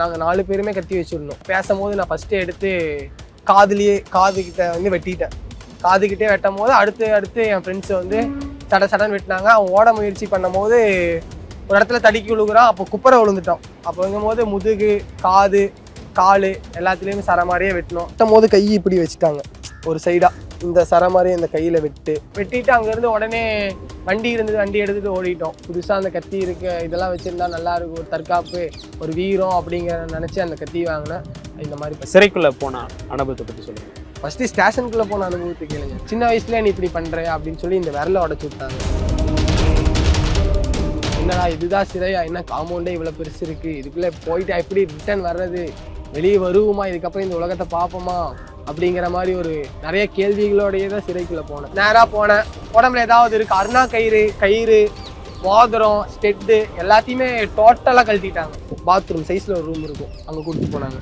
நாங்கள் நாலு பேருமே கத்தி வச்சுருந்தோம். பேசும்போது நான் ஃபஸ்ட்டு எடுத்து காதுலேயே காதுகிட்ட வந்து வெட்டிட்டேன். காதுகிட்டே வெட்டும் போது அடுத்து அடுத்து என் ஃப்ரெண்ட்ஸை வந்து சட சடன் வெட்டினாங்க. அவன் ஓட முயற்சி பண்ணும்போது ஒரு இடத்துல தடுக்கி விழுகுறான். அப்போ குப்பரை விழுந்துட்டோம் அப்போங்கும் போது முதுகு காது கால் எல்லாத்துலேயுமே சர மாதிரியே வெட்டினோம். வெட்டும் போது கை இப்படி வச்சுட்டாங்க. ஒரு சைடாக இந்த சர மாதிரி இந்த கையில் வெட்டு. வெட்டிட்டு அங்கேருந்து உடனே வண்டி இருந்தது வண்டி எடுத்துகிட்டு ஓடிட்டோம். புதுசாக அந்த கத்தி இருக்கு இதெல்லாம் வச்சுருந்தா நல்லா இருக்கும். ஒரு தற்காப்பு ஒரு வீரம் அப்படிங்கிற நினச்சி அந்த கத்தி வாங்கினேன் இந்த மாதிரி சிறைக்குள்ள போன அனுபவத்தை பத்தி சொல்லுங்க. ஃபஸ்ட்டு ஸ்டேஷனுக்குள்ளே போன அனுபவத்தை கேளுங்க. சின்ன வயசுல நீ இப்படி பண்ணுற அப்படின்னு சொல்லி இந்த விரலை உடச்சி விட்டாங்க. என்னடா இதுதான் சிறையா? என்ன காம்பவுண்டே இவ்வளோ பெருசு இருக்குது இதுக்குள்ளே போயிட்டு எப்படி ரிட்டர்ன் வர்றது? வெளியே வருவோமா? இதுக்கப்புறம் இந்த உலகத்தை பார்ப்போமா? அப்படிங்கிற மாதிரி ஒரு நிறைய கேள்விகளோடையே தான் சிறைக்குள்ளே போனேன். நேராக போனேன். உடம்புல ஏதாவது இருக்குது அருணா கயிறு கயிறு மோதிரம் ஸ்டெட்டு எல்லாத்தையுமே டோட்டலாக கழட்டிட்டாங்க. பாத்ரூம் சைஸில் ஒரு ரூம் இருக்கும். அங்கே கூப்பிட்டு போனாங்க.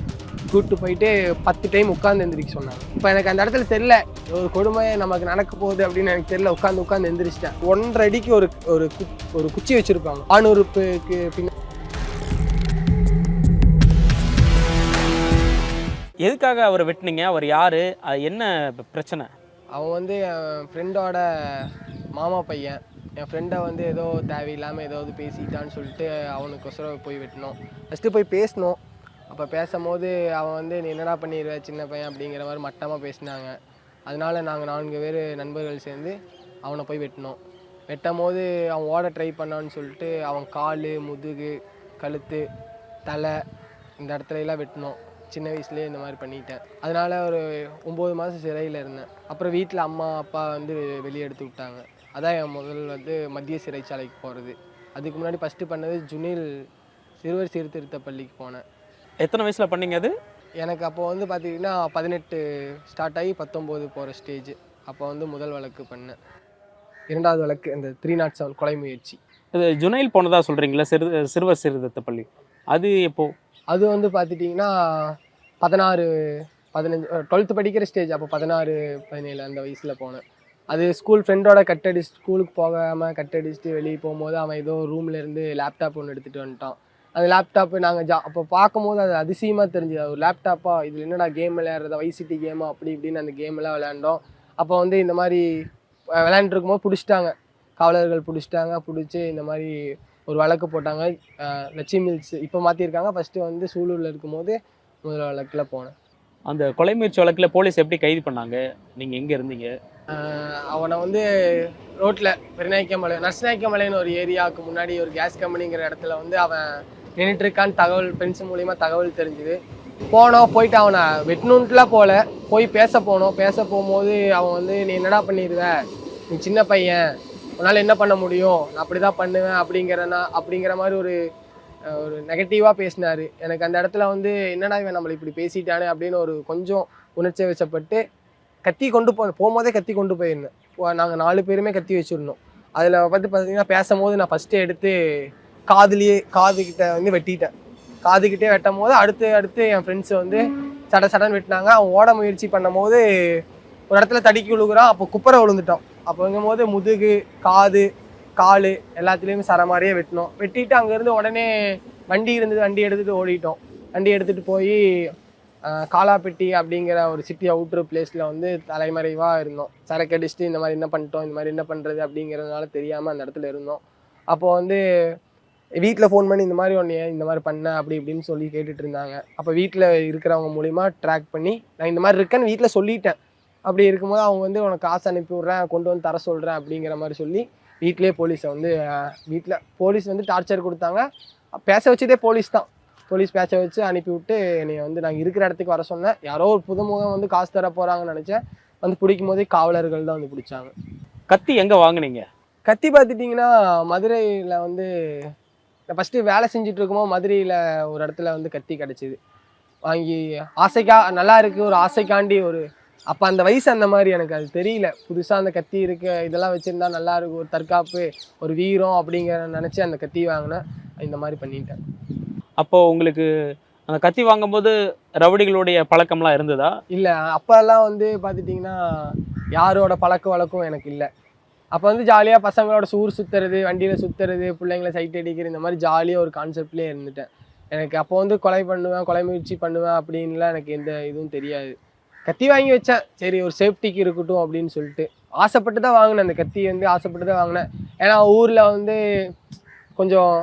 கூப்பிட்டு போயிட்டு பத்து டைம் உட்காந்து எந்திரிக்க சொன்னாங்க. இப்போ எனக்கு அந்த இடத்துல தெரியல. ஒரு கொடுமை நமக்கு நடக்க போகுது அப்படின்னு எனக்கு தெரியல. உட்காந்து உட்காந்து எந்திரிச்சிட்டேன். ஒன்றரை அடிக்கு ஒரு ஒரு கு- ஒரு குச்சி வச்சுருப்பாங்க. ஆணுறுப்புக்கு பின்ன எதுக்காக அவரை வெட்டினீங்க? அவர் யார்? அது என்ன பிரச்சனை? அவன் வந்து என் ஃப்ரெண்டோட மாமா பையன். என் ஃப்ரெண்டை வந்து ஏதோ தேவையில்லாமல் ஏதாவது பேசிட்டான்னு சொல்லிட்டு அவனுக்கொசரம் போய் வெட்டினோம். ஃபஸ்ட்டு போய் பேசினோம். அப்போ பேசும்போது அவன் வந்து நீ என்னடா பண்ணிடுவ சின்ன பையன்? அப்படிங்கிற மாதிரி மட்டமாக பேசினாங்க. அதனால நாங்கள் நான்கு பேர் நண்பர்கள் சேர்ந்து அவனை போய் வெட்டினோம். வெட்டும் போது அவன் ஓட ட்ரை பண்ணான்னு சொல்லிட்டு அவன் கால் முதுகு கழுத்து தலை இந்த இடத்துல எல்லாம் வெட்டினோம். சின்ன வயசுலேயே இந்த மாதிரி பண்ணிட்டேன். அதனால ஒரு ஒம்பது மாதம் சிறையில் இருந்தேன். அப்புறம் வீட்டில் அம்மா அப்பா வந்து வெளியே எடுத்து விட்டாங்க. அதான் என் முதல் வந்து மத்திய சிறைச்சாலைக்கு போகிறது அதுக்கு முன்னாடி ஃபஸ்ட்டு பண்ணது ஜுனில் சிறுவர் சீர்திருத்த பள்ளிக்கு போனேன். எத்தனை வயசுல பண்ணீங்க அது? எனக்கு அப்போ வந்து பார்த்தீங்கன்னா பதினெட்டு ஸ்டார்ட் ஆகி பத்தொம்போது போகிற ஸ்டேஜ் அப்போ வந்து முதல் வழக்கு பண்ணேன். இரண்டாவது வழக்கு இந்த த்ரீ நாட் செவன் கொலை முயற்சி. இது ஜுனைல் போனதா சொல்றீங்களா? சிறு சிறுவர் சீர்திருத்த பள்ளி. அது எப்போ? அது வந்து பார்த்துட்டிங்கன்னா பதினாறு பதினஞ்சு டுவெல்த்து படிக்கிற ஸ்டேஜ் அப்போ பதினாறு பதினேழு அந்த வயசில் போனேன். அது ஸ்கூல் ஃப்ரெண்டோட கட் கட்டடி ஸ்கூலுக்கு போகாமல் கட் அடிச்சுட்டு வெளியே போகும்போது அவன் ஏதோ ரூம்லேருந்து லேப்டாப் ஒன்று எடுத்துகிட்டு வந்துட்டான். அந்த லேப்டாப்பு நாங்கள் ஜா அப்போ பார்க்கும்போது அது அதிசயமாக தெரிஞ்சுது. ஒரு லேப்டாப்பா இதில் என்னடா கேம் விளையாடுறதா வைசிட்டி கேமா அப்படி இப்படின்னு அந்த கேம்லாம் விளையாண்டோம். அப்போ வந்து இந்த மாதிரி விளையாண்டுருக்கும் போது பிடிச்சிட்டாங்க. காவலர்கள் பிடிச்சிட்டாங்க பிடிச்சி இந்த மாதிரி ஒரு வழக்கு போட்டாங்க. லட்சுமி மில்ஸ் இப்போ மாற்றிருக்காங்க ஃபஸ்ட்டு வந்து சூலூரில் இருக்கும்போது முதல் வழக்கில் போனேன். அந்த கொலை முயற்சி வழக்குல போலீஸ் எப்படி கைது பண்ணாங்க? நீங்க எங்க இருந்தீங்க? அவனை வந்து ரோட்டில் பெருநாய்க்கமலை நர்சநாய்க்கமலைன்னு ஒரு ஏரியாவுக்கு முன்னாடி ஒரு கேஸ் கம்பெனிங்கிற இடத்துல வந்து அவன் நின்றுட்டு இருக்கான்னு தகவல் ஃப்ரெண்ட்ஸ் மூலிமா தகவல் தெரிஞ்சுது. போனோம் போயிட்டு அவனை வெட்டணுன்ட்டுலாம் போகல போய் பேச போனோம். பேச போகும்போது அவன் வந்து நீ என்னடா பண்ணிடுவ நீ சின்ன பையன். உன்னால் என்ன பண்ண முடியும்? நான் அப்படி தான் பண்ணுவேன் அப்படிங்கிறனா அப்படிங்கிற மாதிரி ஒரு ஒரு நெகட்டிவாக பேசினார். எனக்கு அந்த இடத்துல வந்து என்னடா இவன் நம்மளை இப்படி பேசிட்டானே அப்படின்னு ஒரு கொஞ்சம் உணர்ச்சி வச்சப்பட்டு கத்தி கொண்டு போ போகும்போதே கத்தி கொண்டு போயிருந்தேன். நாங்கள் நாலு பேருமே கத்தி வச்சுருந்தோம். அதில் பார்த்து பார்த்தீங்கன்னா பேசும்போது நான் ஃபஸ்ட்டு எடுத்து காதுலேயே காதுகிட்ட வந்து வெட்டிட்டேன். காதுகிட்டே வெட்டும் போது அடுத்து அடுத்து என் ஃப்ரெண்ட்ஸ் வந்து சட சடன் வெட்டினாங்க. அவன் ஓட முயற்சி பண்ணும்போது ஒரு இடத்துல தடுக்கி விழுகுறான். அப்போ குப்பரை விழுந்துட்டோம் அப்போங்கும் போது முதுகு காது கால் எல்லாத்துலேயுமே சர மாதிரியே வெட்டினோம் வெட்டிட்டு அங்கேருந்து உடனே வண்டி இருந்தது வண்டி எடுத்துகிட்டு ஓடிட்டோம். வண்டி எடுத்துகிட்டு போய் காலாப்பெட்டி அப்படிங்கிற ஒரு சிட்டி அவுட்ரு பிளேஸில் வந்து தலைமறைவாக இருந்தோம். சரக்கு அடிச்சுட்டு இந்த மாதிரி என்ன பண்ணிட்டோம் இந்த மாதிரி என்ன பண்ணுறது அப்படிங்கிறதுனால தெரியாமல் அந்த இடத்துல இருந்தோம். அப்போது வந்து வீட்டில் ஃபோன் பண்ணி இந்த மாதிரி ஒன்று இந்த மாதிரி பண்ண அப்படி இப்படின்னு சொல்லி கேட்டுட்டு இருந்தாங்க. அப்போ வீட்டில் இருக்கிறவங்க மூலிமா ட்ராக் பண்ணி நான் இந்த மாதிரி இருக்கேன்னு வீட்டில் சொல்லிட்டேன். அப்படி இருக்கும்போது அவங்க வந்து உனக்கு காசு அனுப்பி விட்றேன் கொண்டு வந்து தர சொல்கிறேன் அப்படிங்கிற மாதிரி சொல்லி வீட்டிலே போலீஸை வந்து வீட்டில் போலீஸ் வந்து டார்ச்சர் கொடுத்தாங்க. பேச வச்சதே போலீஸ் தான். போலீஸ் பேச வச்சு அனுப்பி விட்டு என்னை வந்து நாங்கள் இருக்கிற இடத்துக்கு வர சொன்னேன். யாரோ ஒரு புதுமுகம் வந்து காசு தர போகிறாங்கன்னு நினச்சேன். வந்து பிடிக்கும் போதே காவலர்கள் தான் வந்து பிடிச்சாங்க. கத்தி எங்க வாங்குனீங்க? கத்தி பார்த்துட்டிங்கன்னா மதுரையில் வந்து ஃபஸ்ட்டு வேலை செஞ்சுட்டு இருக்கும்போது மதுரையில் ஒரு இடத்துல வந்து கத்தி கிடச்சிது. வாங்கி ஆசைக்கா நல்லா இருக்குது ஒரு ஆசைக்காண்டி ஒரு அப்போ அந்த வயசு அந்த மாதிரி எனக்கு அது தெரியல. புதுசாக அந்த கத்தி இருக்கு இதெல்லாம் வச்சுருந்தா நல்லா இருக்கும். ஒரு தற்காப்பு ஒரு வீரம் அப்படிங்கிற நினச்சி அந்த கத்தி வாங்கினேன் இந்த மாதிரி பண்ணிட்டேன். அப்போ உங்களுக்கு அந்த கத்தி வாங்கும்போது ரவுடிகளுடைய பழக்கம்லாம் இருந்ததா? இல்லை அப்போல்லாம் வந்து பார்த்துட்டிங்கன்னா யாரோட பழக்க வழக்கம் எனக்கு இல்லை. அப்போ வந்து ஜாலியாக பசங்களோட ஊர் சுற்றுறது வண்டியில் சுற்றுறது பிள்ளைங்கள சைட் அடிக்கிறது இந்த மாதிரி ஜாலியாக ஒரு கான்செப்ட்லேயே இருந்துட்டேன். எனக்கு அப்போ வந்து கொலை பண்ணுவேன் கொலை முயற்சி பண்ணுவேன் அப்படின்லாம் எனக்கு எந்த இதுவும் தெரியாது. கத்தி வாங்கி வச்சேன் சரி ஒரு சேஃப்டிக்கு இருக்கட்டும் அப்படின்னு சொல்லிட்டு. ஆசைப்பட்டு தான் வாங்கினேன். அந்த கத்தி வந்து ஆசைப்பட்டு தான் வாங்கினேன். ஏன்னா ஊரில் வந்து கொஞ்சம்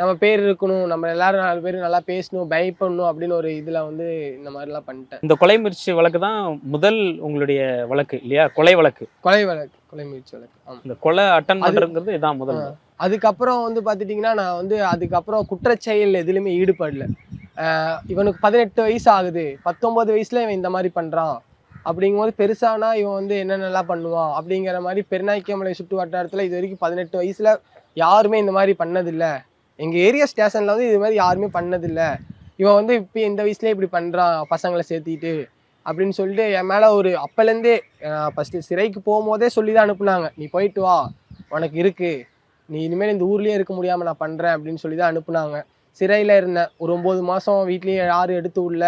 நம்ம பேர் இருக்கணும். நம்ம எல்லாரும் நாலு பேர் நல்லா பேசணும் பயப்படணும் அப்படின்னு ஒரு இதில் வந்து இந்த மாதிரிலாம் பண்ணிட்டேன். இந்த கொலை முயற்சி வழக்கு தான் முதல் உங்களுடைய வழக்கு இல்லையா? கொலை வழக்கு. கொலை வழக்கு கொலை முயற்சி வழக்கு. ஆமாம் இந்த கொலை அட்டன் பண்றதுங்கிறது இதான் முதல். அதுக்கப்புறம் வந்து பார்த்துட்டிங்கன்னா நான் வந்து அதுக்கப்புறம் குற்றச்செயல் எதுலையுமே ஈடுபடல. இவனுக்கு பதினெட்டு வயசு ஆகுது பத்தொம்பது வயசுல இவன் இந்த மாதிரி பண்ணுறான் அப்படிங்கும்போது பெருசானா இவன் வந்து என்னென்னலாம் பண்ணுவான் அப்படிங்கிற மாதிரி பெருநாய்க்கமலை சுற்று வட்டாரத்தில் இது வரைக்கும் பதினெட்டு வயசுல யாருமே இந்த மாதிரி பண்ணதில்லை. எங்கள் ஏரியா ஸ்டேஷனில் வந்து இது மாதிரி யாருமே பண்ணதில்லை. இவன் வந்து இப்போ இந்த வயசுலேயே இப்படி பண்ணுறான் பசங்களை சேர்த்திட்டு அப்படின்னு சொல்லிட்டு என் மேலே ஒரு அப்போலேருந்தே ஃபஸ்ட்டு சிறைக்கு போகும்போதே சொல்லி தான் அனுப்புனாங்க. நீ போயிட்டு வா. உனக்கு இருக்கு. நீ இனிமேல் இந்த ஊர்லயே இருக்க முடியாம நான் பண்றேன் அப்படின்னு சொல்லி தான் அனுப்புனாங்க. சிறையில் இருந்தேன். ஒரு ஒம்பது மாதம் வீட்லயே யாரும் எடுத்து விடல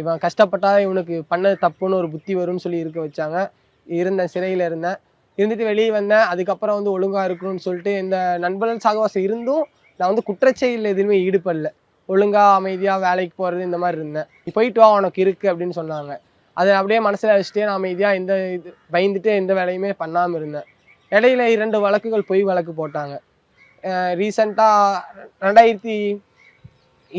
இவன் கஷ்டப்பட்டா இவனுக்கு பண்ணது தப்புன்னு ஒரு புத்தி வரும்னு சொல்லி இருக்க வச்சாங்க. இருந்தேன் சிறையில் இருந்தேன். இருந்துட்டு வெளியே வந்தேன். அதுக்கப்புறம் வந்து ஒழுங்காக இருக்கணும்னு சொல்லிட்டு இந்த நண்பர்கள் சாகவாசம் இருந்தும் நான் வந்து குற்றச்செயலில் எதுவுமே ஈடுபடல. ஒழுங்காக அமைதியாக வேலைக்கு போகிறது இந்த மாதிரி இருந்தேன். நீ போயிட்டு வா உனக்கு இருக்குது அப்படின்னு சொன்னாங்க. அதை அப்படியே மனசில் வச்சுட்டே நான் அமைதியாக எந்த இது பயந்துட்டு எந்த வேலையுமே பண்ணாமல் இருந்தேன். இடையில இரண்டு வழக்குகள் பொய் வழக்கு போட்டாங்க. ரீசண்டாக ரெண்டாயிரத்தி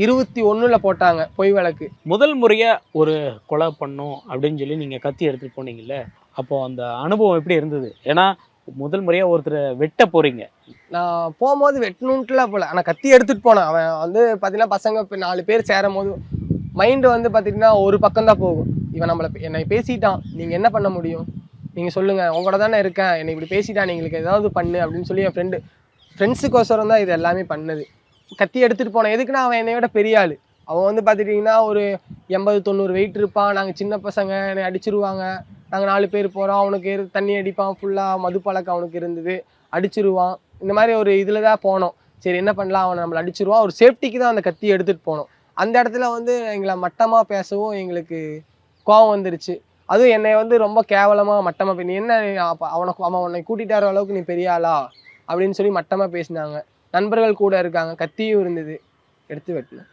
இருபத்தி ஒண்ணுல போட்டாங்க பொய் வழக்கு. முதல் முறையா ஒரு கொலை பண்ணும் அப்படின்னு சொல்லி நீங்க கத்தி எடுத்துட்டு போனீங்கல்ல அப்போ அந்த அனுபவம் எப்படி இருந்தது? ஏன்னா முதல் முறையா ஒருத்தரை வெட்ட போறீங்க. நான் போகும்போது வெட்டணுன்ட்டுலாம் போல. ஆனால் கத்தி எடுத்துட்டு போனேன். அவன் வந்து பார்த்தீங்கன்னா பசங்க இப்போ நாலு பேர் சேரும் போது மைண்டு வந்து பார்த்தீங்கன்னா ஒரு பக்கம் தான் போகும். இவன் நம்மளை என்னை பேசிட்டான். நீங்கள் என்ன பண்ண முடியும்? நீங்கள் சொல்லுங்கள் உங்களோட தானே இருக்கேன். என்னை இப்படி பேசிட்டான் எங்களுக்கு ஏதாவது பண்ணு அப்படின்னு சொல்லி என் ஃப்ரெண்டு ஃப்ரெண்ட்ஸுக்கோசரம் தான் இது எல்லாமே பண்ணது. கத்தி எடுத்துகிட்டு போனேன். எதுக்குன்னா அவன் என்னை விட பெரிய ஆள். அவன் வந்து பார்த்துட்டிங்கன்னா ஒரு எண்பது தொண்ணூறு வெயிட் இருப்பான். நாங்கள் சின்ன பசங்க என்னை அடிச்சிருவாங்க. நாங்கள் நாலு பேர் போகிறோம் அவனுக்கு தண்ணி அடிப்பான். ஃபுல்லாக மது பழக்கம் அவனுக்கு இருந்தது. அடிச்சிருவான். இந்த மாதிரி ஒரு இதில் தான் போனோம். சரி என்ன பண்ணலாம்? அவனை நம்மளை அடிச்சிருவான். ஒரு சேஃப்டிக்கு தான் அந்த கத்தி எடுத்துகிட்டு போனோம். அந்த இடத்துல வந்து எங்களை மட்டமாக பேசவும் எங்களுக்கு கோவம் வந்துருச்சு. அதுவும் என்னை வந்து ரொம்ப கேவலமாக மட்டமாக நீ என்ன அப்போ அவனை அவன் உன்னை கூட்டிகிட்டு வர அளவுக்கு நீ பெரிய ஆளா? அப்படின்னு சொல்லி மட்டமாக பேசினாங்க. நண்பர்கள் கூட இருக்காங்க. கத்தியும் இருந்தது. எடுத்து வெட்டினேன்.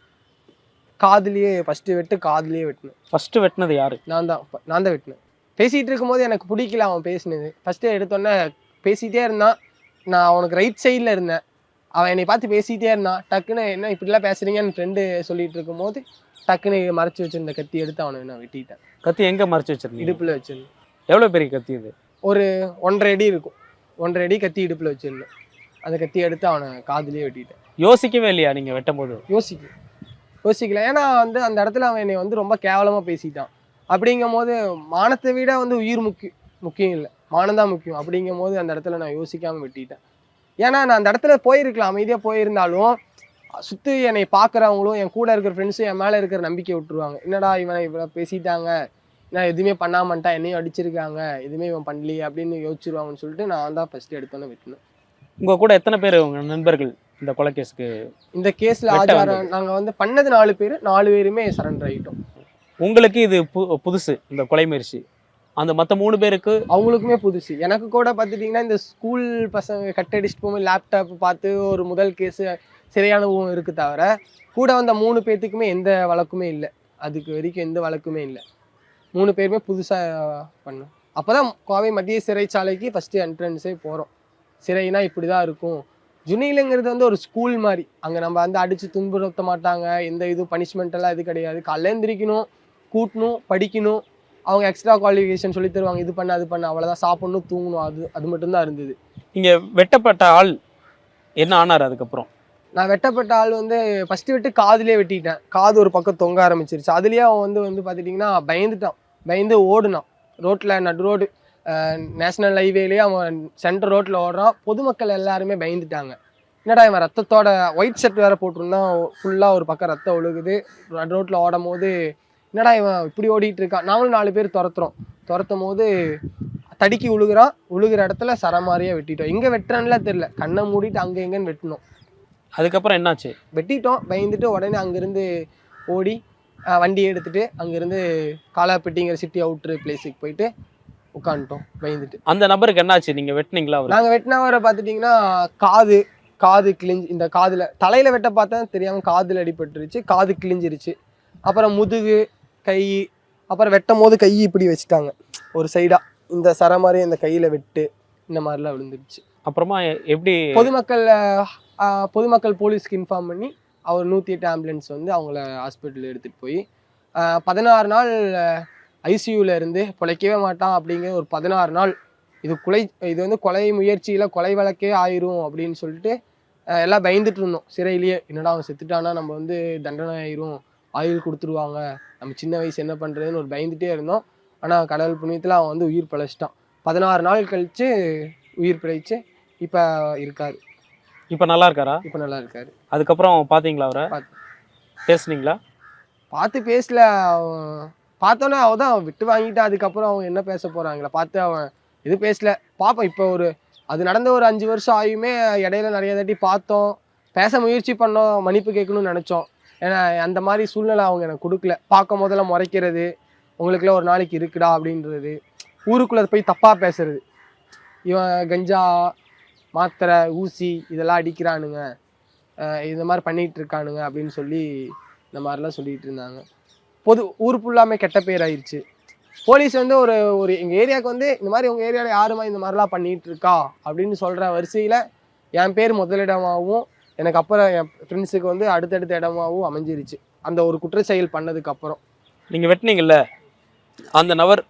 காதுலயே ஃபஸ்ட்டு வெட்டு காதுலயே வெட்டினேன். ஃபர்ஸ்ட் வெட்டினது யாரு? நான் தான். நான் தான் வெட்டினேன். பேசிகிட்டு இருக்கும்போது எனக்கு பிடிக்கல அவன் பேசினது. ஃபஸ்ட்டு எடுத்தோன்னே பேசிகிட்டே இருந்தான். நான் அவனுக்கு ரைட் சைடில் இருந்தேன். அவன் என்னை பார்த்து பேசிகிட்டே இருந்தான். டக்குன்னு என்ன இப்படிலாம் பேசுறீங்கன்னு ஃப்ரெண்டு சொல்லிட்டு இருக்கும்போது டக்குன்னு மறைச்சி வச்சிருந்த கத்தி எடுத்து அவனை நான் வெட்டிட்டேன். கத்தி எங்க மறைச்சு வச்சிருந்தீங்க? இடுப்பில் வச்சிருந்தேன். எவ்வளவு பெரிய கத்தி இது? ஒரு ஒன்றரை அடி இருக்கும். ஒன்றரை அடி கத்தி இடுப்பில் வச்சிருந்தேன். அந்த கத்தி எடுத்து அவனை காதுலயே வெட்டிட்டேன். யோசிக்கவே இல்லையா நீங்க வெட்டும் போது யோசிக்க யோசிக்கல. ஏன்னா வந்து அந்த இடத்துல அவன் என்னை வந்து ரொம்ப கேவலமாக பேசிட்டான். அப்படிங்கும் போது மானத்தை விட வந்து உயிர் முக்கியம் முக்கியம் இல்லை. மானம் தான் முக்கியம். அப்படிங்கும் போது அந்த இடத்துல நான் யோசிக்காம வெட்டிட்டேன். ஏன்னா நான் அந்த இடத்துல போயிருக்கலாம். அமைதியாக போயிருந்தாலும் சுற்றி என்னை பார்க்குறவங்களும் என் கூட இருக்கிற ஃப்ரெண்ட்ஸும் என் மேலே இருக்கிற நம்பிக்கை விட்டுருவாங்க. என்னடா இவனை இவ்வளோ பேசிட்டாங்க? நான் எதுவுமே பண்ணாமன்ட்டா என்னையும் அடிச்சிருக்காங்க. எதுவுமே இவன் பண்ணலையே அப்படின்னு யோசிச்சிருவாங்கன்னு சொல்லிட்டு நான் தான் ஃபஸ்ட்டு எடுத்தோன்னே வெட்டினேன். உங்க கூட எத்தனை பேர் உங்க நண்பர்கள் இந்த கொலை கேஸுக்கு இந்த கேஸில் ஆஜாரம் நாங்கள் வந்து பண்ணது நாலு பேர் நாலு பேருமே சரண்டர் ஆகிட்டோம் உங்களுக்கு இது புதுசு இந்த கொலை முயற்சி. அந்த மத்த மூணு பேருக்கு அவங்களுக்குமே புதுசு. எனக்கு கூட பார்த்துட்டிங்கன்னா இந்த ஸ்கூல் பசங்க கட் அடிச்சுட்டு போகும்போது லேப்டாப் பார்த்து ஒரு முதல் கேஸு சரியான இருக்குது தவிர கூட வந்த மூணு பேர்த்துக்குமே எந்த வழக்குமே இல்லை. அதுக்கு வரைக்கும் எந்த வழக்குமே இல்லை. மூணு பேருமே புதுசாக பண்ணோம். அப்போ தான் கோவை மத்திய சிறைச்சாலைக்கு ஃபஸ்ட்டு என்ட்ரன்ஸே போகிறோம் சிறைனா இப்படி தான் இருக்கும். ஜுனிலுங்கிறது வந்து ஒரு ஸ்கூல் மாதிரி. அங்கே நம்ம வந்து அடித்து துன்புறுத்த மாட்டாங்க. எந்த இது பனிஷ்மெண்ட் எல்லாம் இது கிடையாது. காலைல எந்திரிக்கணும் கூட்டணும் படிக்கணும். அவங்க எக்ஸ்ட்ரா குவாலிஃபிகேஷன் சொல்லி தருவாங்க. இது பண்ண அது பண்ண. அவ்வளோதான் சாப்பிடணும் தூங்கணும். அது அது மட்டும்தான் இருந்தது. இங்க வெட்டப்பட்ட ஆள் என்ன ஆனார் அதுக்கப்புறம்? நான் வெட்டப்பட்ட ஆள் வந்து ஃபஸ்ட்டு விட்டு காதுலயே வெட்டிட்டேன். காது ஒரு பக்கம் தொங்க ஆரம்பிச்சிருச்சு. அதுலேயே அவன் வந்து வந்து பார்த்துட்டிங்கன்னா பயந்துட்டான். பயந்து ஓடுனான். ரோட்டில் நடு ரோடு நேஷனல் ஹைவேலேயே அவன் சென்டர் ரோட்டில் ஓடுறான். பொதுமக்கள் எல்லாருமே பயந்துட்டாங்க. என்னடா இவன் ரத்தத்தோட ஒயிட் ஷர்ட் வேற போட்டிருந்தான் ஃபுல்லாக ஒரு பக்கம் ரத்தம் ஒழுகுது. நடு ரோட்டில் ஓடும் போது என்னடா இவன் இப்படி ஓடிட்டு இருக்கான்? நாங்களும் நாலு பேர் துரத்துறோம். துரத்தும் போது தடுக்கி உழுகுறான். உழுகுற இடத்துல சரமாரியாக வெட்டிட்டோம். எங்கே வெட்டுறான்லாம் தெரில கண்ணை மூடிட்டு அங்கே எங்கன்னு வெட்டினோம். அதுக்கப்புறம் என்னாச்சு? வெட்டிட்டோம். பயந்துட்டு உடனே அங்கேருந்து ஓடி வண்டியை எடுத்துட்டு அங்கேருந்து காலாப்பட்டிங்கிற சிட்டி அவுட்ரு பிளேஸுக்கு போயிட்டு உட்காந்துட்டோம் பயந்துட்டு. அந்த நபருக்கு என்னாச்சு? நீங்க வெட்டினீங்களா நாங்கள் வெட்டினவரை பார்த்துட்டிங்கன்னா காது காது கிழிஞ்சு இந்த காதில் தலையில் வெட்ட பார்த்தா தெரியாமல் காதில் அடிபட்டுருச்சு காது கிழிஞ்சிருச்சு. அப்புறம் முதுகு கை அப்புறம் வெட்டும் போது கை இப்படி வச்சுட்டாங்க. ஒரு சைடாக இந்த சர மாதிரி இந்த கையில் வெட்டு இந்த மாதிரிலாம் விழுந்துருச்சு. அப்புறமா எப்படி பொதுமக்கள் பொதுமக்கள் போலீஸ்க்கு இன்ஃபார்ம் பண்ணி அவர் நூற்றி எட்டு ஆம்புலன்ஸ் வந்து அவங்கள ஹாஸ்பிட்டல் எடுத்துகிட்டு போய் பதினாறு நாள் ஐசியூவில் இருந்து பிழைக்கவே மாட்டான் அப்படிங்கிற ஒரு பதினாறு நாள் இது கொலை இது வந்து கொலை முயற்சியில் கொலை வழக்கே ஆயிரும் அப்படின்னு சொல்லிட்டு எல்லாம் பயந்துட்டு இருந்தோம். சிறையிலேயே என்னடா அவன் செத்துட்டானா நம்ம வந்து தண்டனை ஆயிரும் ஆயுள் கொடுத்துருவாங்க நம்ம சின்ன வயசு என்ன பண்ணுறதுன்னு ஒரு பயந்துட்டே இருந்தோம். ஆனால் கடவுள் புண்ணியத்தில் அவன் வந்து உயிர் பிழைச்சிட்டான். பதினாறு நாள் கழித்து உயிர் பிழைச்சு இப்போ இருக்காரு. இப்போ நல்லா இருக்காரா இப்போ நல்லா இருக்காரு அதுக்கப்புறம் பார்த்தீங்களா அவரை? பேசுனீங்களா? பார்த்து பேசல. அவன் பார்த்தோன்னே அவன் தான் விட்டு வாங்கிட்டு அதுக்கப்புறம் அவங்க என்ன பேச போறாங்களா? பார்த்து அவன் இது பேசல. பார்ப்போம் இப்போ ஒரு அது நடந்த ஒரு அஞ்சு வருஷம் ஆகியுமே இடையில நிறைய தாட்டி பார்த்தோம். பேச முயற்சி பண்ணோம் மன்னிப்பு கேட்கணும்னு நினச்சோம். ஏன்னா அந்த மாதிரி சூழ்நிலை அவங்க எனக்கு கொடுக்கல. பார்க்கும் போதெல்லாம் முறைக்கிறது உங்களுக்குலாம் ஒரு நாளைக்கு இருக்குடா அப்படின்றது. ஊருக்குள்ளே போய் தப்பாக பேசுறது. இவன் கஞ்சா மாத்திரை ஊசி இதெல்லாம் அடிக்கிறானுங்க. இந்த மாதிரி பண்ணிட்டு இருக்கானுங்க அப்படின்னு சொல்லி இந்த மாதிரிலாம் சொல்லிட்டு இருந்தாங்க. பொது ஊர் ஃபுல்லாமே கெட்ட பேர் ஆயிடுச்சு போலீஸ் வந்து ஒரு ஒரு எங்கள் ஏரியாவுக்கு வந்து இந்த மாதிரி உங்கள் ஏரியாவில் யாருமா இந்த மாதிரிலாம் பண்ணிட்டு இருக்கா அப்படின்னு சொல்கிற வரிசையில் என் பேர் முதலிடமாகவும் எனக்கு அப்புறம் என் ஃப்ரெண்ட்ஸுக்கு வந்து அடுத்தடுத்த இடமாகவும் அமைஞ்சிருச்சு. அந்த ஒரு குற்ற செயல் பண்ணதுக்கு அப்புறம் நீங்கள் வெட்டினீங்கல்ல? அந்த நபர்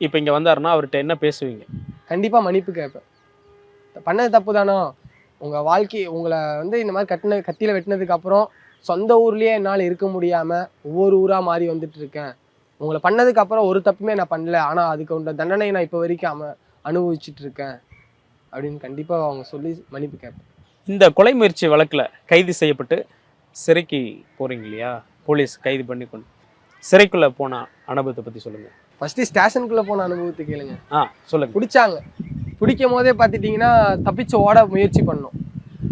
இப்போ இங்கே வந்தாருன்னா அவர்கிட்ட என்ன பேசுவீங்க? கண்டிப்பாக மன்னிப்பு கேட்பேன் பண்ணது தப்பு தானோ? உங்கள் வாழ்க்கை உங்களை வந்து இந்த மாதிரி கட்டின கத்தியில் வெட்டினதுக்கு அப்புறம் சொந்த ஊர்லேயே என்னால் இருக்க முடியாமல் ஒவ்வொரு ஊராக மாறி வந்துட்டு இருக்கேன் உங்களை பண்ணதுக்கு அப்புறம் ஒரு தப்புமே நான் பண்ணல. ஆனால் அதுக்கு உண்ட தண்டனையை நான் இப்போ வரைக்கும் அம அனுபவிச்சுட்டு இருக்கேன் அப்படின்னு கண்டிப்பாக அவங்க சொல்லி மன்னிப்பு கேட்பேன். இந்த கொலை முயற்சி வழக்கில் கைது செய்யப்பட்டு சிறைக்கு போகிறீங்க இல்லையா? போலீஸ் கைது பண்ணி கொண்டு சிறைக்குள்ளே போன அனுபவத்தை பற்றி சொல்லுங்கள் ஃபஸ்ட்டு ஸ்டேஷனுக்குள்ளே போன அனுபவத்தை கேளுங்க. ஆ சொல்லுங்கள் பிடிச்சாங்க. பிடிக்கும் போதே பார்த்துட்டிங்கன்னா தப்பிச்சு ஓட முயற்சி பண்ணோம்.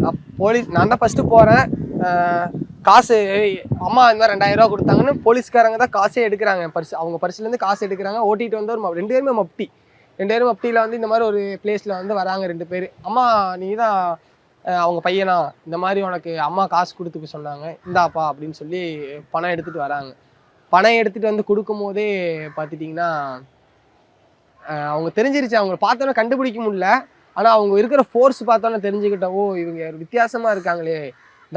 அப் போலீஸ் நான் தான் ஃபஸ்ட்டு போகிறேன் காசு ஏய், அம்மா இந்த மாதிரி ரெண்டாயிரம் ரூபா கொடுத்தாங்கன்னு போலீஸ்காரங்க தான் காசே எடுக்கிறாங்க. பர்ஸ் அவங்க பர்ஸ்லேருந்து காசு எடுக்கிறாங்க. ஓட்டிகிட்டு வந்து ஒரு ரெண்டு பேருமே மப்டி. ரெண்டு பேரும் மப்டியில் வந்து இந்த மாதிரி ஒரு பிளேஸில் வந்து வராங்க ரெண்டு பேர். அம்மா நீ தான் அவங்க பையனா? இந்த மாதிரி உனக்கு அம்மா காசு கொடுத்துக்க சொன்னாங்க. இந்தாப்பா அப்படின்னு சொல்லி பணம் எடுத்துகிட்டு வராங்க. பணம் எடுத்துகிட்டு வந்து கொடுக்கும் போதே பார்த்துட்டிங்கன்னா அவங்க தெரிஞ்சிருச்சு. அவங்க பார்த்தோன்னே கண்டுபிடிக்க முடியல. ஆனால் அவங்க இருக்கிற ஃபோர்ஸ் பார்த்தோன்னே தெரிஞ்சுக்கிட்டோம். ஓ இவங்க வித்தியாசமாக இருக்காங்களே.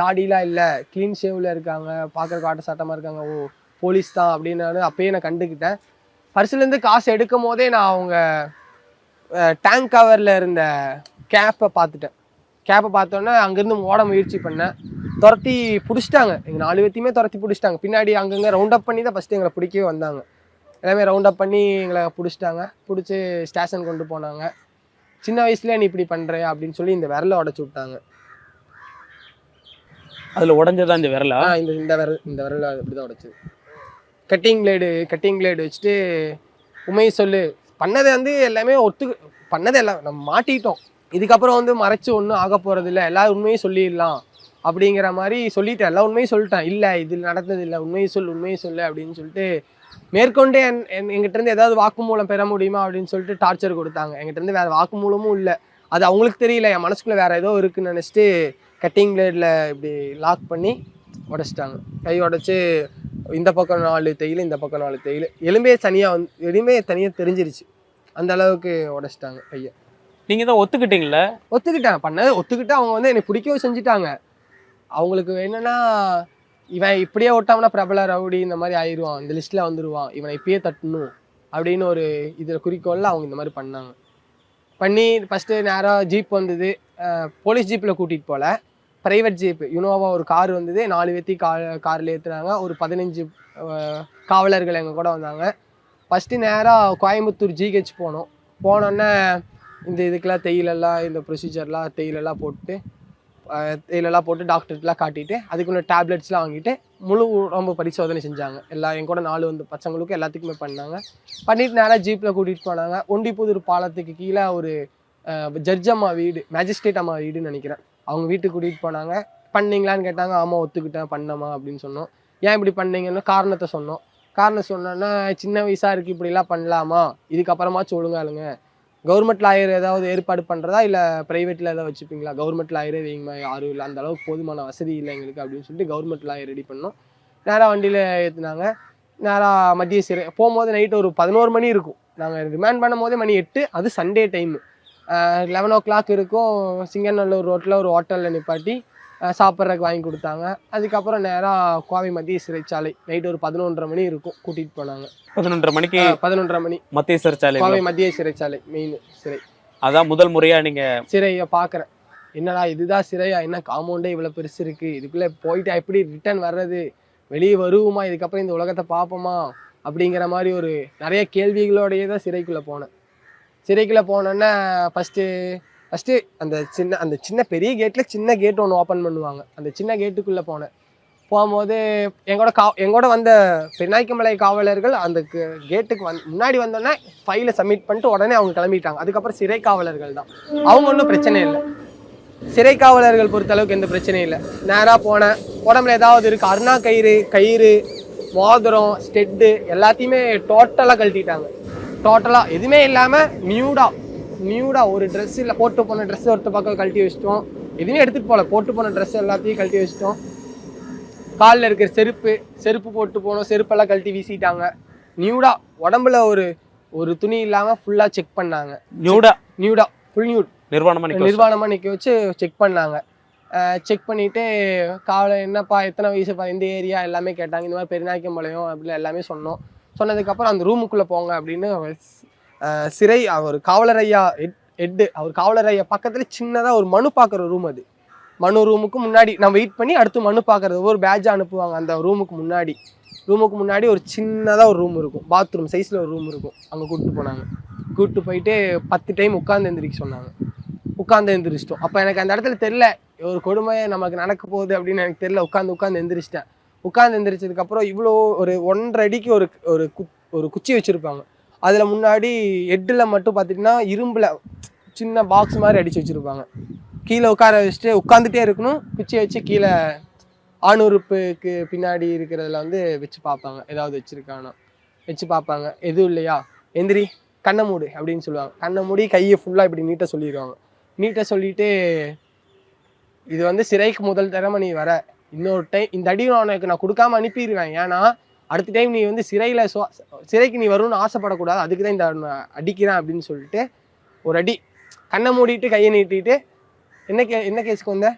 தாடிலாம் இல்லை. க்ளீன் ஷேவில் இருக்காங்க. பார்க்குறக்கு ஆட்ட சாட்டமாக இருக்காங்க. ஓ போலீஸ் தான் அப்படின்னு அப்பயே நான் கண்டுக்கிட்டேன். பரிசுலேருந்து காசு எடுக்கும் போதே நான் அவங்க டேங்க் கவரில் இருந்த கேப்பை பார்த்துட்டேன். கேப்பை பார்த்தோன்னே அங்கேருந்து ஓட முயற்சி பண்ணேன். துரத்தி பிடிச்சிட்டாங்க. எங்கள் நாலு பேர்த்தையுமே துரத்தி பிடிச்சிட்டாங்க. பின்னாடி அங்கங்கே ரவுண்ட் அப் பண்ணி தான் ஃபஸ்ட்டு எங்களை பிடிக்கவே வந்தாங்க. எல்லாமே ரவுண்ட் அப் பண்ணி எங்களை பிடிச்சிட்டாங்க. பிடிச்சி ஸ்டேஷன் கொண்டு போனாங்க. சின்ன வயசுலேயே நீ இப்படி பண்ணுற அப்படின்னு சொல்லி இந்த விரலை உடச்சி விட்டாங்க. அதில் உடஞ்சதா இந்த விரலா? இந்த இந்த விரல் இந்த விரல் இப்படி தான் உடைச்சது கட்டிங் பிளேடு கட்டிங் பிளேடு வச்சுட்டு உண்மையை சொல்லு. பண்ணதை வந்து எல்லாமே ஒத்து பண்ணதை எல்லாம் நம்ம மாட்டிட்டோம் இதுக்கப்புறம் வந்து மறைச்சு ஒன்றும் ஆக போகிறது இல்லை. எல்லா உண்மையும் சொல்லிடலாம் அப்படிங்கிற மாதிரி சொல்லிட்டேன் எல்லா உண்மையும் சொல்லிட்டேன். இல்லை இது நடந்தது இல்லை. உண்மையை சொல் உண்மையை சொல்லு அப்படின்னு சொல்லிட்டு மேற்கொண்டு என் என் எங்கிட்ட இருந்து ஏதாவது வாக்குமூலம் பெற முடியுமா அப்படின்னு சொல்லிட்டு டார்ச்சர் கொடுத்தாங்க. எங்கிட்ட இருந்து வேற வாக்குமூலமும் இல்லை. அது அவங்களுக்கு தெரியல. என் மனசுக்குள்ள வேற ஏதோ இருக்குன்னு நினச்சிட்டு கட்டிங் பிளேடில் இப்படி லாக் பண்ணி உடச்சிட்டாங்க. கை உடச்சி இந்த பக்கம் நாலு தையல் இந்த பக்கம் நாலு தையல். எலும்பே தனியாக வந்து எலும்பே தனியாக தெரிஞ்சிருச்சு. அந்த அளவுக்கு உடச்சிட்டாங்க கையை நீங்கள் தான் ஒத்துக்கிட்டீங்கல்ல? ஒத்துக்கிட்டேன் பண்ணது ஒத்துக்கிட்டு அவங்க வந்து என்னை பிடிக்கவும் செஞ்சுட்டாங்க. அவங்களுக்கு என்னன்னா இவன் இப்படியே ஓட்டாமனா பிரபல ரவுடி இந்த மாதிரி ஆயிடுவான். இந்த லிஸ்ட்டில் வந்துடுவான் இவனை இப்பயே தட்டணும் அப்படின்னு ஒரு இதில் குறிக்கோளில் அவங்க இந்த மாதிரி பண்ணாங்க. பண்ணி ஃபஸ்ட்டு நேராக ஜீப் வந்தது. போலீஸ் ஜீப்பில் கூட்டிகிட்டு போகல ப்ரைவேட் ஜீப் யுனோவா ஒரு கார் வந்தது. நாலு பேத்தி கா காரில் ஏற்றுனாங்க ஒரு பதினஞ்சு காவலர்கள் எங்கள் கூட வந்தாங்க. ஃபஸ்ட்டு நேராக கோயம்புத்தூர் ஜிஹெச் போனோம். போனோன்னே இந்த இதுக்கெல்லாம் தெயிலெல்லாம் இந்த ப்ரொசீஜர்லாம் தெயிலெல்லாம் போட்டு அஹ், போட்டு டாக்டர்கிட்டலாம் காட்டிட்டு அதுக்குள்ள டேப்லெட்ஸ்லாம் வாங்கிட்டு முழு உடம்பு பரிசோதனை செஞ்சாங்க. எல்லா என் கூட நாலு வந்து பசங்களுக்கும் எல்லாத்துக்குமே பண்ணாங்க. பண்ணிட்டு நேராக ஜீப்பில் கூட்டிகிட்டு போனாங்க. ஒண்டிப்புதூர் பாலத்துக்கு கீழே ஒரு ஜட்ஜ் அம்மா வீடு மேஜிஸ்ட்ரேட் அம்மா வீடுன்னு நினைக்கிறேன். அவங்க வீட்டுக்கு கூட்டிகிட்டு போனாங்க. பண்ணீங்களான்னு கேட்டாங்க. ஆமாம் ஒத்துக்கிட்டேன் பண்ணமா அப்படின்னு சொன்னோம். ஏன் இப்படி பண்ணீங்கன்னு காரணத்தை சொன்னோம். காரணம் சொன்னோன்னா சின்ன வயசாக இருக்குது இப்படிலாம் பண்ணலாமா? இதுக்கப்புறமாச்சும் ஒழுங்காளுங்க. கவர்மெண்ட் லாயர் ஏதாவது ஏற்பாடு பண்ணுறதா இல்லை ப்ரைவேட்டில் ஏதாவது வச்சுப்பீங்களா? கவர்மெண்ட் லாயரே வைங்க யாரும் இல்லை. அந்த அளவுக்கு போதுமான வசதி இல்லை எங்களுக்கு அப்படின்னு சொல்லிட்டு கவர்மெண்ட் லாயர் ரெடி பண்ணோம். நேராக வண்டியில் ஏற்றுனாங்க நேராக மத்திய சிறை போகும்போது நைட்டு ஒரு பதினோரு மணி இருக்கும். நாங்கள் ரிமாண்ட் பண்ணும் போதே மணி எட்டு அது Sunday time eleven o'clock இருக்கும். சிங்கநல்லூர் ரோட்டில் ஒரு ஹோட்டலில் நிப்பாட்டி சாப்பிட்றதுக்கு வாங்கி கொடுத்தாங்க. அதுக்கப்புறம் நேராக கோவை மத்திய சிறைச்சாலை. நைட் ஒரு பதினொன்றரை மணி இருக்கும். கூட்டிகிட்டு போனாங்க. பதினொன்றரை மணிக்கு பதினொன்றரை மணி. மத்திய சிறைச்சாலை கோவை மத்திய சிறைச்சாலை மெயின் சிறை. அதான் முதல் முறையா நீங்க சிறையை பார்க்குறேன் என்னடா இதுதான் சிறையா? என்ன காம்பவுண்டே இவ்வளோ பெருசு இருக்கு? இதுக்குள்ளே போயிட்டா எப்படி ரிட்டர்ன் வர்றது? வெளியே வருவோமா? இதுக்கப்புறம் இந்த உலகத்தை பார்ப்போமா அப்படிங்கிற மாதிரி ஒரு நிறைய கேள்விகளோடயே தான் சிறைக்குள்ளே போனேன். சிறைக்குள்ளே போனோன்னே ஃபஸ்ட்டு ஃபஸ்ட்டு அந்த சின்ன அந்த சின்ன பெரிய கேட்டில் சின்ன கேட் ஒன்று ஓப்பன் பண்ணுவாங்க. அந்த சின்ன கேட்டுக்குள்ளே போனேன். போகும்போது எங்கூட கா எங்கூட வந்த பெருநாய்க்கமலை காவலர்கள் அந்த கேட்டுக்கு வந் முன்னாடி வந்தோடனே ஃபைலை சப்மிட் பண்ணிட்டு உடனே அவங்க கிளம்பிட்டாங்க. அதுக்கப்புறம் சிறை காவலர்கள் தான். அவங்க ஒன்றும் பிரச்சனை இல்லை. சிறை காவலர்கள் பொறுத்தளவுக்கு எந்த பிரச்சனையும் இல்லை. நேராக போனேன். உடம்புல ஏதாவது இருக்குது அருணா கயிறு கயிறு மோதிரம் ஸ்டெட்டு எல்லாத்தையுமே டோட்டலாக கழட்டிட்டாங்க. டோட்டலாக எதுவுமே இல்லாமல் நியூடாக நியூடா ஒரு ட்ரெஸ் இல்லை போட்டு போன ட்ரெஸ் ஒருத்த பக்கம் கழட்டி வச்சிட்டோம். எதுவுமே எடுத்துகிட்டு போகல. போட்டு போன ட்ரெஸ் எல்லாத்தையும் கழட்டி வச்சிட்டோம். காலில் இருக்கிற செருப்பு செருப்பு போட்டு போனோம். செருப்பெல்லாம் கழட்டி வீசிட்டாங்க. நியூடா உடம்புல ஒரு ஒரு துணி இல்லாமல் ஃபுல்லாக செக் பண்ணாங்க. நியூடா நியூடா ஃபுல் நியூட் நிர்வாணமா நிக்க வச்சு. நிர்வாணமாக நிற்க வச்சு செக் பண்ணாங்க. செக் பண்ணிட்டு காவலை என்னப்பா எத்தனை வயசுப்பா எந்த ஏரியா எல்லாமே கேட்டாங்க. இந்த மாதிரி பெருநாய்க்கம்பாளையம் அப்படின்னு எல்லாமே சொன்னோம். சொன்னதுக்கப்புறம் அந்த ரூமுக்குள்ளே போங்க அப்படின்னு சிறை அவர் காவலரையா ஹெட்டு அவர் காவலரையா பக்கத்தில் சின்னதாக ஒரு மனு பார்க்குற ரூம் அது. மனு ரூமுக்கு முன்னாடி நம்ம வெயிட் பண்ணி அடுத்து மனு பார்க்குறது. ஒவ்வொரு பேட்ச் அனுப்புவாங்க அந்த ரூமுக்கு முன்னாடி. ரூமுக்கு முன்னாடி ஒரு சின்னதாக ஒரு ரூம் இருக்கும். பாத்ரூம் சைஸில் ஒரு ரூம் இருக்கும். அங்கே கூப்பிட்டு போனாங்க. கூப்பிட்டு போயிட்டு பத்து டைம் உட்காந்து எந்திரிக்க சொன்னாங்க. உட்காந்து எந்திரிச்சிட்டோம். அப்போ எனக்கு அந்த இடத்துல தெரில ஒரு கொடுமை நமக்கு நடக்க போகுது அப்படின்னு எனக்கு தெரியல. உட்காந்து உட்காந்து எந்திரிச்சிட்டேன். உட்காந்து எந்திரிச்சதுக்கப்புறம் இவ்வளோ ஒரு ஒன்றரை அடிக்கு ஒரு ஒரு கு ஒரு குச்சி வச்சுருப்பாங்க. அதில் முன்னாடி ஹெட்டில் மட்டும் பார்த்திங்கன்னா இரும்பில் சின்ன பாக்ஸ் மாதிரி அடித்து வச்சுருப்பாங்க. கீழே உட்கார வச்சுட்டு உட்காந்துட்டே இருக்கணும். குச்சியை வச்சு கீழே ஆணுறுப்புக்கு பின்னாடி இருக்கிறதுல வந்து வச்சு பார்ப்பாங்க. ஏதாவது வச்சுருக்கானா? வச்சு பார்ப்பாங்க. எதுவும் இல்லையா? எந்திரி கண்ணை மூடு அப்படின்னு சொல்லுவாங்க. கண்ணை மூடி கையை ஃபுல்லாக இப்படி நீட்டாக சொல்லிடுவாங்க நீட்டாக சொல்லிட்டு இது வந்து சிறைக்கு முதல் தடவை நீ வர. இன்னொரு டைம் இந்த அடி நான் உனக்கு நான் கொடுக்காம அனுப்பிடுவேன். ஏன்னா அடுத்த டைம் நீ வந்து சிறையில் சோ சிறைக்கு நீ வரும்னு ஆசைப்படக்கூடாது. அதுக்கு தான் இந்த அடிக்கிறேன் அப்படின்னு சொல்லிட்டு ஒரு அடி கண்ணை மூடிட்டு கையை நீட்டிட்டு என்ன கே என்ன கேஸுக்கு வந்த?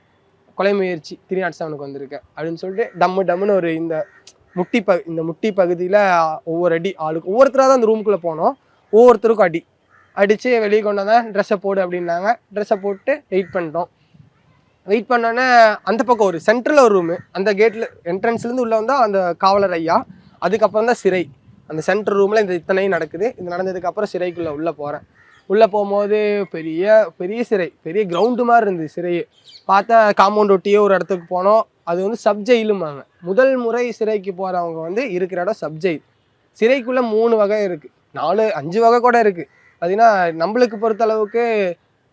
கொலை முயற்சி த்ரீ நாட் செவனுக்கு வந்திருக்க அப்படின்னு சொல்லிட்டு டம்மு டம்முன்னு ஒரு இந்த முட்டி ப இந்த முட்டி பகுதியில் ஒவ்வொரு அடி ஆளுக்கு ஒவ்வொருத்தராக தான் அந்த ரூமுக்குள்ளே போனோம். ஒவ்வொருத்தருக்கும் அடி. அடித்து வெளியே கொண்டு வந்தேன் ட்ரெஸ்ஸை போடு அப்படின்னாங்க. ட்ரெஸ்ஸை போட்டு வெயிட் பண்ணிட்டோம். வெயிட் பண்ணோன்னே அந்த பக்கம் ஒரு சென்ட்ரலில் ஒரு ரூமு அந்த கேட்டில் என்ட்ரன்ஸ்லேருந்து உள்ளே வந்தால் அந்த காவலர் ஐயா. அதுக்கப்புறம் தான் சிறை. அந்த சென்ட்ரல் ரூமில் இந்த இத்தனையும் நடக்குது. இது நடந்ததுக்கப்புறம் சிறைக்குள்ளே உள்ளே போகிறேன் உள்ளே போகும்போது பெரிய பெரிய சிறை. பெரிய கிரவுண்டு மாதிரி இருந்தது சிறையே. பார்த்தா காம்பவுண்ட் ஒட்டியே ஒரு இடத்துக்கு போனோம். அது வந்து சப்ஜெயிலுமாங்க முதல் முறை சிறைக்கு போகிறவங்க வந்து இருக்கிற இடம் சப்ஜெயில் சிறைக்குள்ளே மூணு வகை இருக்குது நாலு அஞ்சு வகை கூட இருக்குது பார்த்தீங்கன்னா நம்மளுக்கு பொறுத்தளவுக்கு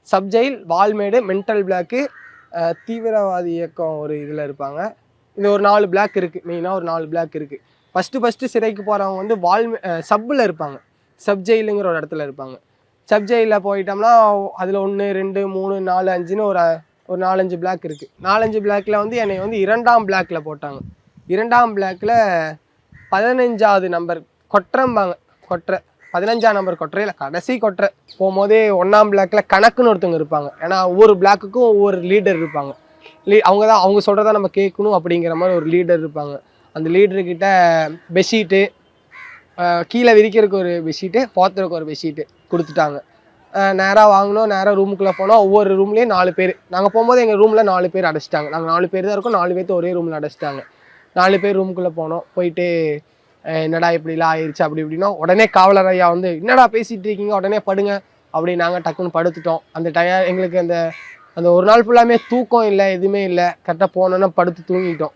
சப்ஜெயில் வால்மேடு மென்டல் பிளாக்கு தீவிரவாதி இயக்கம் ஒரு இதில் இருப்பாங்க. இந்த ஒரு நாலு பிளாக் இருக்குது மெயினாக ஒரு நாலு பிளாக் இருக்குது ஃபஸ்ட்டு ஃபஸ்ட்டு சிறைக்கு போகிறவங்க வந்து வால்மே சப்பில் இருப்பாங்க. சப் ஜெயிலுங்கிற ஒரு இடத்துல இருப்பாங்க. சப் ஜெயிலில் போயிட்டோம்னா அதில் ஒன்று ரெண்டு மூணு நாலு அஞ்சுன்னு ஒரு ஒரு நாலஞ்சு பிளாக் இருக்குது நாலஞ்சு பிளாக்கில் வந்து என்னை வந்து இரண்டாம் பிளாக்ல போட்டாங்க. இரண்டாம் பிளாக்கில் பதினஞ்சாவது நம்பர் கொற்றம்பாங்க கொட்டுற பதினஞ்சாம் நம்பர் கொட்டரையில் கடைசி கொட்டரை போகும்போதே ஒன்றாம் பிளாக்கில் கணக்குன்னு ஒருத்தவங்க இருப்பாங்க. ஏன்னா ஒவ்வொரு பிளாக்குக்கும் ஒவ்வொரு லீடர் இருப்பாங்க. லீ அவங்க தான் அவங்க சொல்கிறத நம்ம கேட்கணும் அப்படிங்கிற மாதிரி ஒரு லீடர் இருப்பாங்க. அந்த லீடர்கிட்ட பெட்ஷீட்டு கீழே விரிக்கிறதுக்கு ஒரு பெட்ஷீட்டு போத்துறதுக்கு ஒரு பெட்ஷீட்டு கொடுத்துட்டாங்க. நேராக வாங்கினோம் நேராக ரூமுக்குள்ளே போனோம். ஒவ்வொரு ரூம்லேயும் நாலு பேர். நாங்கள் போகும்போது எங்கள் ரூமில் நாலு பேர் அடைச்சிட்டாங்க. நாங்கள் நாலு பேர் தான் இருக்கோம் நாலு பேர்த்து ஒரே ரூமில் அடைச்சிட்டாங்க. நாலு பேர் ரூமுக்குள்ளே போனோம். போயிட்டு என்னடா இப்படிலாம் ஆயிடுச்சு அப்படி இப்படின்னா உடனே காவலர் ஐயா வந்து என்னடா பேசிகிட்டு இருக்கீங்க? உடனே படுங்க. அப்படி நாங்கள் டக்குன்னு படுத்துட்டோம். அந்த டய எங்களுக்கு அந்த அந்த ஒரு நாள் ஃபுல்லாமே தூக்கம் இல்லை எதுவுமே இல்லை. கரெக்டாக போனோன்னா படுத்து தூங்கிட்டோம்.